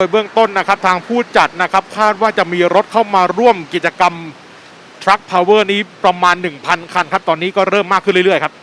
โดยเบื้องต้นนะครับทางผู้จัดนะครับคาดว่าจะมีรถเข้ามาร่วมกิจกรรมทรัคพาวเวอร์นี้ประมาณ 1,000 คันครับ ตอนนี้ก็เริ่มมากขึ้นเรื่อยๆครับ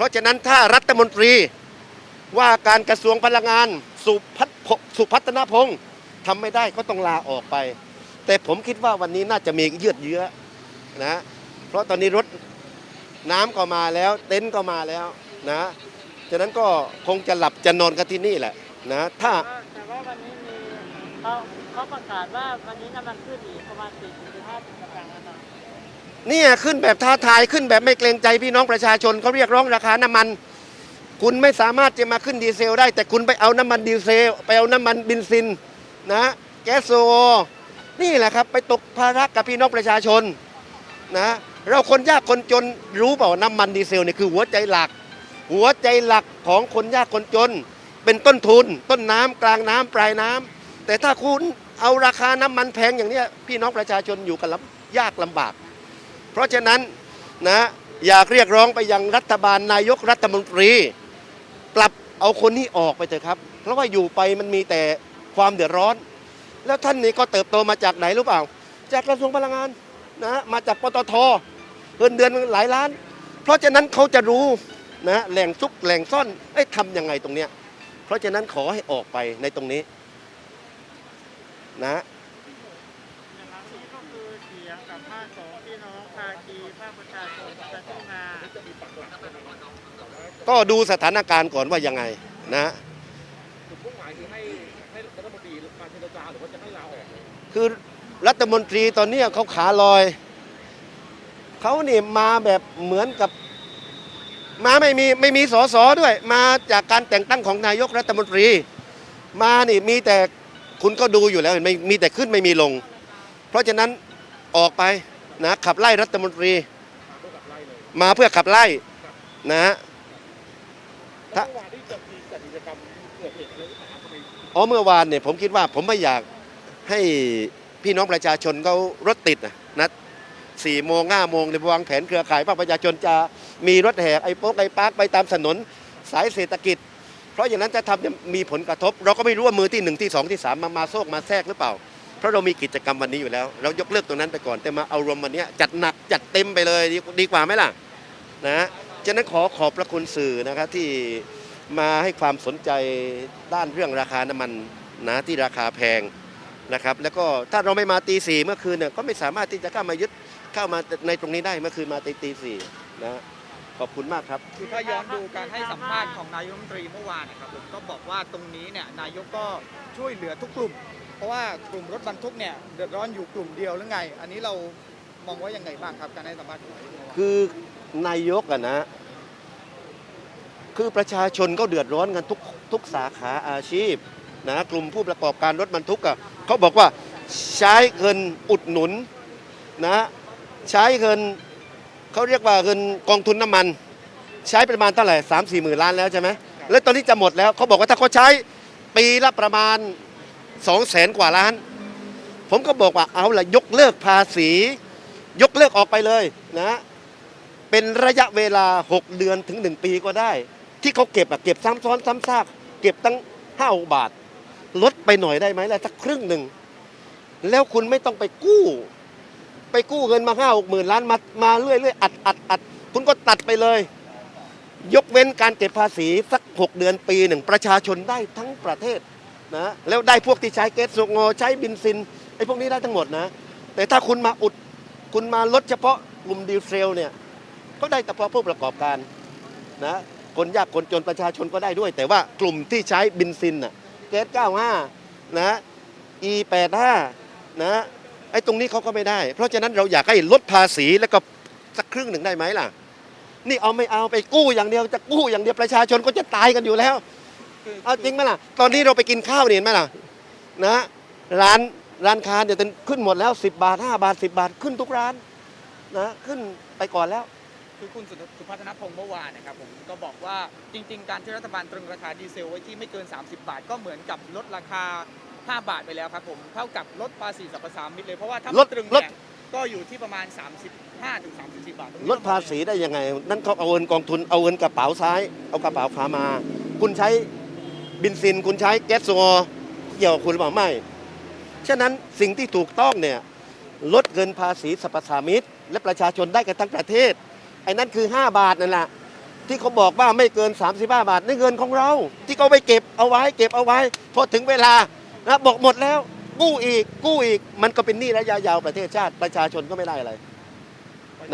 เพราะฉะนั้นถ้ารัฐมนตรีว่าการกระทรวงพลังงานสุพัฒสุพัฒนพงศ์ทำไม่ได้ก็ต้องลาออกไป แต่ผมคิดว่าวันนี้น่าจะมีเยืดเยื้อนะเพราะตอนนี้รถน้ำก็มาแล้ว เต็นท์ก็มาแล้วนะฉะนั้นก็คงจะหลับจะนอนกันที่นี่แหละนะถ้าแต่ว่าวันนี้มีเขาเขาประกาศว่าวันนี้น้ำมันขึ้นอีกประมาณ40หรือ50สตางค์นะ เนี่ยขึ้นแบบท้าทายขึ้นแบบไม่เกรงใจพี่น้องประชาชนเขาเรียกร้องราคาน้ำมัน คุณไม่สามารถจะมาขึ้นดีเซลได้ แต่คุณไปเอาน้ำมันดีเซล ไปเอาน้ำมันบินซินนะแก๊สโซนี่แหละครับ ไปตกภาระกับพี่น้องประชาชนนะเราคนยากคนจนรู้เปล่าน้ำมันดีเซลเนี่ยคือหัวใจหลัก หัวใจหลักของคนยากคนจน เป็นต้นทุน ต้นน้ำกลางน้ำปลายน้ำแต่ถ้าคุณเอาราคาน้ำมันแพงอย่างนี้พี่น้องประชาชนอยู่กันลำยากลำบาก เพราะฉะนั้นนะอยากเรียกร้องไปยังรัฐบาลนายกรัฐมนตรี ปรับเอาคนนี้ออกไปเถอะครับ เพราะว่าอยู่ไปมันมีแต่ความเดือดร้อน แล้วท่านนี่ก็เติบโตมาจากไหนรู้เปล่า จากกระทรวงพลังงานนะมาจากปตทเงินเดือนหลายล้าน เพราะฉะนั้นเขาจะรู้นะแหล่งซุกแหล่งซ่อนไอ้ทำยังไงตรงเนี้ยเพราะฉะนั้นขอให้ออกไปในตรงนี้นะาคีภาคประชาชนจะทุ่งนาก็ดูสถานการณ์ก่อนว่ายังไงนะจุดมุ่งหมายคือให้ให้รัฐมนตรีมาเจรจาหรือว่าจะให้ลาออกคือรัฐมนตรีตอนเนี้ยเขาขาลอยเขาเนี่ยมาแบบเหมือนกับมาไม่มีไม่มีสอสอด้วย มาจากการแต่งตั้งของนายกรัฐมนตรี มานี่มีแต่คุณก็ดูอยู่แล้วเห็นไหมมีแต่ขึ้นไม่มีลง เพราะฉะนั้นออกไป นะขับไล่รัฐมนตรี มาเพื่อขับไล่นะถ้าเมื่อวานที่จะมีจัดกิจกรรมเกิดเหตุอะไรหรือเปล่าทำไมอ๋อเมื่อวานเนี่ยผมคิดว่าผมไม่อยากให้พี่น้องประชาชนเขารถติดนะนะสี่โมงห้าโมงเลยวางแผนเครือข่ายภาคประชาชนจะมีรถแห่ไอ้โป๊กไอ้ปาร์คไปตามถนนสายเศรษฐกิจ เพราะอย่างนั้นจะทำจะมีผลกระทบ เราก็ไม่รู้ว่ามือที่หนึ่งที่สองที่สามมามาโซกมาแทรกหรือเปล่า เพราะเรามีกิจกรรมวันนี้อยู่แล้ว เรายกเลิกตรงนั้นไปก่อนแต่มาเอารวมวันนี้จัดหนักจัดเต็มไปเลยดีดีกว่าไหมล่ะนะฉะนั้นขอขอบพระคุณสื่อนะครับที่มาให้ความสนใจด้านเรื่องราคาน้ำมันนะที่ราคาแพงนะครับ แล้วก็ถ้าเราไม่มาตีสี่เมื่อคืนเนี่ยก็ไม่สามารถที่จะเข้ามายึดเข้ามาในตรงนี้ได้เมื่อคืนมาตีตีสี่นะขอบคุณมากครับ คือถ้าย้อนดูการให้สัมภาษณ์ของนายกรัฐมนตรีเมื่อวานนะครับผมก็บอกว่าตรงนี้เนี่ยนายกก็ช่วยเหลือทุกกลุ่ม เพราะว่ากลุ่มรถบรรทุกเนี่ยเดือดร้อนอยู่กลุ่มเดียวหรือไง อันนี้เรามองว่ายังไงบ้างครับการให้สัมภาษณ์ของนายกเมื่อวานคือนายกอะนะ คือประชาชนก็เดือดร้อนกันทุกทุกสาขาอาชีพนะกลุ่มผู้ประกอบการรถบรรทุกอะเขาบอกว่าใช้เงินอุดหนุนนะใช้เงินเขาเรียกว่าเงินกองทุนน้ำมัน ใช้ประมาณเท่าไหร่สามสี่หมื่นล้านแล้วใช่ไหมแล้วตอนนี้จะหมดแล้วเขาบอกว่าถ้าเขาใช้ปีละประมาณ สองแสนกว่าล้าน ผมก็บอกว่าเอาละยกเลิกภาษี ยกเลิกออกไปเลยนะ เป็นระยะเวลา 6 เดือนถึง 1 ปีก็ได้ ที่เขาเก็บอะเก็บซ้ำซ้อนซ้ำซากเก็บตั้งห้าบาท ลดไปหน่อยได้ไหมล่ะสักครึ่งหนึ่ง แล้วคุณไม่ต้องไปกู้ ไปกู้เงินมาห้าหกหมื่นล้านมามาเรื่อยๆอัดอัดอัดคุณก็ตัดไปเลย ยกเว้นการเก็บภาษีสัก 6 เดือนปีหนึ่งประชาชนได้ทั้งประเทศ นะแล้วได้พวกที่ใช้เกสโงอใช้บินซินไอ้พวกนี้ได้ทั้งหมดนะ แต่ถ้าคุณมาอุดคุณมาลดเฉพาะกลุ่มดีเซลเนี่ยก็ได้เฉพาะผู้ประกอบการนะคนยากคนจนประชาชนก็ได้ด้วย แต่ว่ากลุ่มที่ใช้บินซินน่ะแก๊ส95 นะ E85 นะไอ้ตรงนี้เขาก็ไม่ได้ เพราะฉะนั้นเราอยากให้ลดภาษีแล้วก็สักครึ่งหนึ่งได้ไหมล่ะ นี่เอาไม่เอาไปกู้อย่างเดียวจะกู้อย่างเดียวประชาชนก็จะตายกันอยู่แล้ว เอาจริงไหมล่ะ ตอนนี้เราไปกินข้าวเนี่ยเห็นไหมล่ะนะร้านร้านค้าเดี๋ยวขึ้นหมดแล้ว 10 บาท 5 บาท 10 บาทขึ้นทุกร้านนะขึ้นไปก่อนแล้ว คือคุณสุสุพัฒนพงศ์เมื่อวานนะครับผมก็บอกว่าจริง ๆ การที่รัฐบาลตรึงราคาดีเซลไว้ที่ไม่เกิน 30 บาท ก็เหมือนกับลดราคา 5 บาทไปแล้วครับผมเท่ากับลดภาษีสรรพสามิตเลยเพราะว่าถ้าลไม่ดตรึงลด เนี่ยก็อยู่ที่ประมาณ 35ถึง34บาทตรงนี้ลดภาษีได้ยังไง นั่นเขาเอาเงินกองทุนเอาเงินกระเป๋าซ้าย เอากระเป๋าขวามา คุณใช้ บินซินคุณใช้แก๊สโซอเกี่ยวกับคุณหรือเปล่าไม่ ฉะนั้นสิ่งที่ถูกต้องเนี่ยลดเงินภาษีสรรพสามิตและประชาชนได้กันทั้งประเทศ ไอ้นั่นคือ 5 บาทนั่นแหละที่เขาบอกว่าไม่เกิน 35 บาทนี่เงินของเรา ที่เขาไปเก็บเอาไว้เก็บเอาไว้พอถึงเวลานะบอกหมดแล้ว กู้อีกกู้อีก มันก็เป็นหนี้ระยะยาวประเทศชาติประชาชนก็ไม่ได้อะไร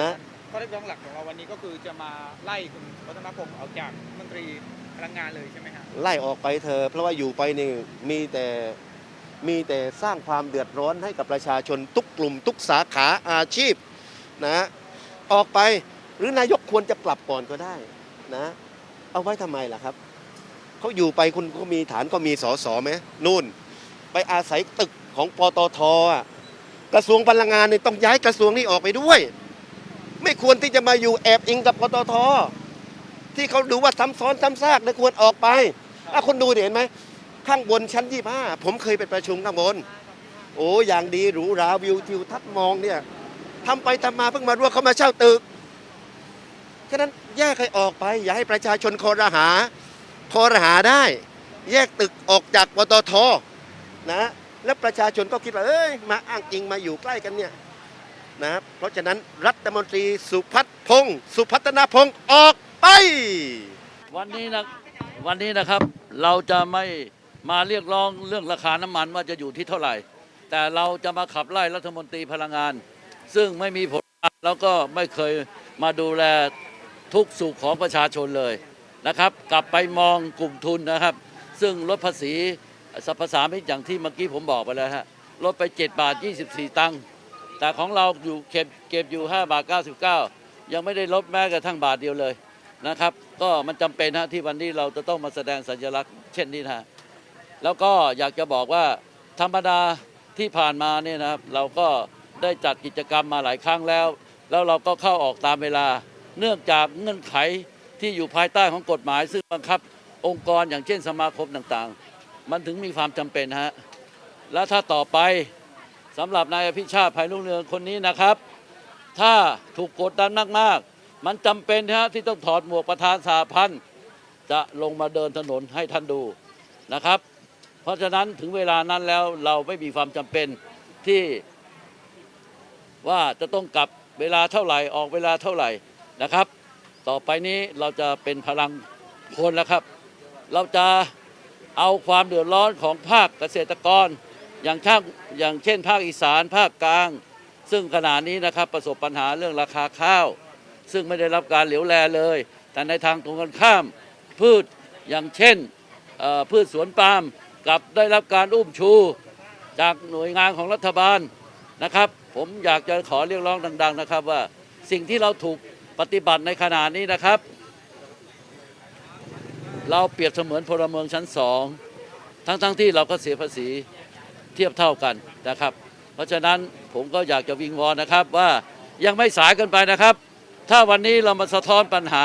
นะ ข้อเรียกร้องหลักของเราวันนี้ก็คือจะมาไล่คุณวัฒนพงศ์ออกจากรัฐมนตรี พลังงานเลยใช่ไหมครับไล่ออกไปเธอ เพราะว่าอยู่ไปนี่มีแต่มีแต่สร้างความเดือดร้อนให้กับประชาชนทุกกลุ่ม ทุกสาขาอาชีพนะออกไปหรือนายกควรจะปรับก่อนก็ได้นะ เอาไว้ทำไมล่ะครับเขาอยู่ไปคุณก็มีฐานก็มีสอสอไหมนู่น ไปอาศัยตึกของปตทกระทรวงพลังงานเนี่ยต้องย้ายกระทรวงนี้ออกไปด้วย ไม่ควรที่จะมาอยู่แอบอิงกับปตท ที่เขาดูว่าซ้ำซ้อนซ้ำซากนะควรออกไปอะคนดูเห็นไหมข้างบนชั้นยี่ห้าผมเคยไปประชุมข้างบน โอ้อย่างดีหรูหราวิวทิวทัศน์มองเนี่ยทำไปทำมาเพิ่งมารู้ว่าเขามาเช่าตึกฉะนั้นแยกให้ออกไป อย่าให้ประชาชนคอรหาคอรหาได้ แยกตึกออกจากปตทนะแล้วประชาชนก็คิดว่าเอ้ยมาอ้างอิงมาอยู่ใกล้กันเนี่ยนะเพราะฉะนั้นรัฐมนตรีสุพัฒพงศ์สุพัฒนาพงศ์ออก ไป วันนี้นะวันนี้นะครับเราจะไม่มาเรียกร้องเรื่องราคาน้ำมันว่าจะอยู่ที่เท่าไหร่ แต่เราจะมาขับไล่รัฐมนตรีพลังงาน ซึ่งไม่มีผลงานแล้วก็ไม่เคยมาดูแลทุกสุขของประชาชนเลยนะครับ กลับไปมองกลุ่มทุนนะครับ ซึ่งลดภาษีสรรพสามิตอย่างที่เมื่อกี้ผมบอกไปแล้วฮะลดไป 7 บาท 24 ตังค์แต่ของเราอยู่เก็บเก็บอยู่ 5 บาท 99 ยังไม่ได้ลดแม้กระทั่งบาทเดียวเลย นะครับ ก็มันจำเป็นนะที่วันนี้เราจะต้องมาแสดงสัญลักษณ์เช่นนี้นะแล้วก็อยากจะบอกว่าธรรมดาที่ผ่านมาเนี่ยนะครับ เราก็ได้จัดกิจกรรมมาหลายครั้งแล้ว แล้วเราก็เข้าออกตามเวลา เนื่องจากเงื่อนไขที่อยู่ภายใต้ของกฎหมาย ซึ่งบังคับองค์กรอย่างเช่นสมาคมต่างๆ มันถึงมีความจำเป็นฮะแล้วถ้าต่อไปสำหรับนายอภิชาติภัยรุ่งเรืองคนนี้นะครับ ถ้าถูกกดดันมากๆ มันจำเป็นนะฮะที่ต้องถอดหมวกประธานสาพันธ์จะลงมาเดินถนนให้ท่านดูนะครับ เพราะฉะนั้นถึงเวลานั้นแล้วเราไม่มีความจำเป็นที่ว่าจะต้องกลับเวลาเท่าไหร่ออกเวลาเท่าไหร่นะครับ ต่อไปนี้เราจะเป็นพลังคนแล้วครับ เราจะเอาความเดือดร้อนของภาคเกษตรกร อย่างช่างอย่างเช่น ภาคอีสานภาคกลาง ซึ่งขณะนี้นะครับประสบปัญหาเรื่องราคาข้าว ซึ่งไม่ได้รับการเหลียวแลเลย แต่ในทางตรงกันข้าม พืชอย่างเช่นพืชสวนปาล์มกลับได้รับการอุ้มชูจากหน่วยงานของรัฐบาลนะครับ ผมอยากจะขอเรียกร้องดัง ๆ นะครับว่าสิ่งที่เราถูกปฏิบัติในขณะนี้นะครับ เราเปรียบเสมือนพลเมืองชั้นสองทั้งๆที่เราก็เสียภาษีเทียบเท่ากันนะครับ เพราะฉะนั้นผมก็อยากจะวิงวอนนะครับว่ายังไม่สายเกินไปนะครับ ถ้าวันนี้เรามาสะท้อนปัญหา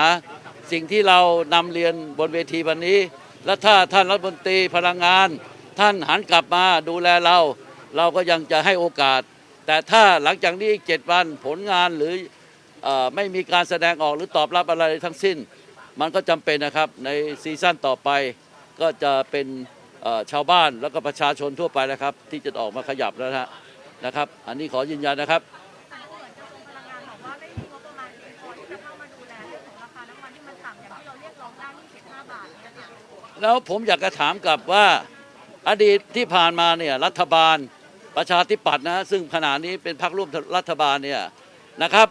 สิ่งที่เรานำเรียนบนเวทีวันนี้ และถ้าท่านรัฐมนตรีพลังงาน ท่านหันกลับมาดูแลเรา เราก็ยังจะให้โอกาส แต่ถ้าหลังจากนี้อีกเจ็ดวันผลงานหรืออไม่มีการแสดงออกหรือตอบรับอะไรทั้งสิ้น มันก็จำเป็นนะครับในซีซั่นต่อไปก็จะเป็นชาวบ้านแล้วก็ประชาชนทั่วไปนะครับ ที่จะออกมาขยับแล้วนะนะครับ อันนี้ขอยืนยันนะครับ แล้วผมอยากจะถามกลับว่าอดีตที่ผ่านมาเนี่ยรัฐบาลประชาธิปัตย์นะซึ่งขณะนี้เป็นพรรคร่วมรัฐบาลเนี่ยนะครับ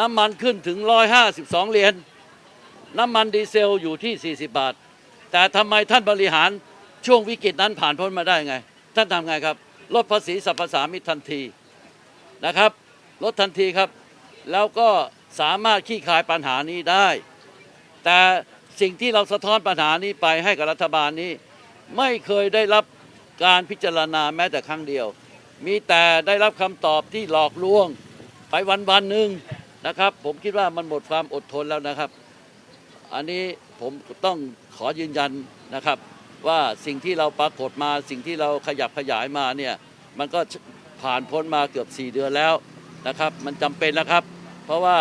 น้ำมันขึ้นถึง 152 เหรียญน้ำมันดีเซลอยู่ที่ 40 บาท แต่ทำไมท่านบริหารช่วงวิกฤตนั้นผ่านพ้นมาได้ไง ท่านทำไงครับ ลดภาษีสรรพสามิตทันทีนะครับ ลดทันทีครับ แล้วก็สามารถขี้คายปัญหานี้ได้ แต่ สิ่งที่เราสะท้อนปัญหานี้ไปให้กับรัฐบาลนี้ ไม่เคยได้รับการพิจารณาแม้แต่ครั้งเดียว มีแต่ได้รับคำตอบที่หลอกลวงไปวันวันหนึ่งนะครับ ผมคิดว่ามันหมดความอดทนแล้วนะครับ อันนี้ผมต้องขอยืนยันนะครับ ว่าสิ่งที่เราปรากฏมาสิ่งที่เราขยับขยายมาเนี่ยมันก็ผ่านพ้นมาเกือบ 4 เดือนแล้วนะครับ มันจำเป็นนะครับ เพราะว่า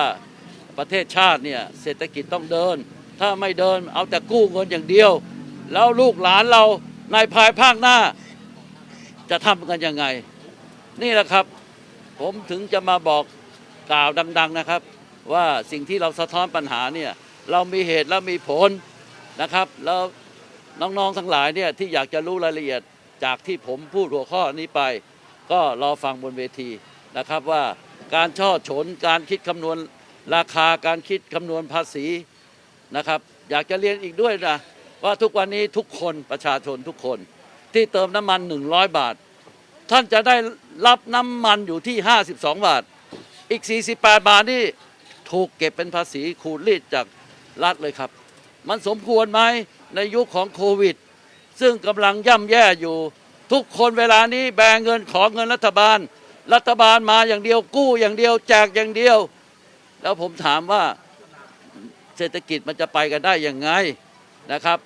ประเทศชาติเนี่ยเศรษฐกิจต้องเดิน ถ้าไม่เดินเอาแต่กู้เงินอย่างเดียว แล้วลูกหลานเราในภายภาคหน้า จะทำกันยังไง นี่แหละครับ ผมถึงจะมาบอกกล่าวดัง ๆนะครับ ว่าสิ่งที่เราสะท้อนปัญหาเนี่ยเรามีเหตุและมีผลนะครับ แล้วน้องๆทั้งหลายเนี่ยที่อยากจะรู้รายละเอียดจากที่ผมพูดหัวข้อนี้ไป ก็รอฟังบนเวทีนะครับว่าการช่อฉน การคิดคำนวณราคาการคิดคำนวณภาษี นะครับ อยากจะเรียนอีกด้วยนะว่าทุกวันนี้ทุกคนประชาชนทุกคน ที่เติมน้ำมัน 100 บาท ท่านจะได้รับน้ำมันอยู่ที่ 52 บาท อีก 48 บาทนี่ถูกเก็บเป็นภาษีขูดรีดจากรัฐเลยครับ มันสมควรไหมในยุคของโควิด ซึ่งกำลังย่ำแย่อยู่ ทุกคนเวลานี้แบงเงินขอเงินรัฐบาล รัฐบาลมาอย่างเดียวกู้อย่างเดียวแจกอย่างเดียว แล้วผมถามว่า เศรษฐกิจมันจะไปกันได้ยังไงนะครับ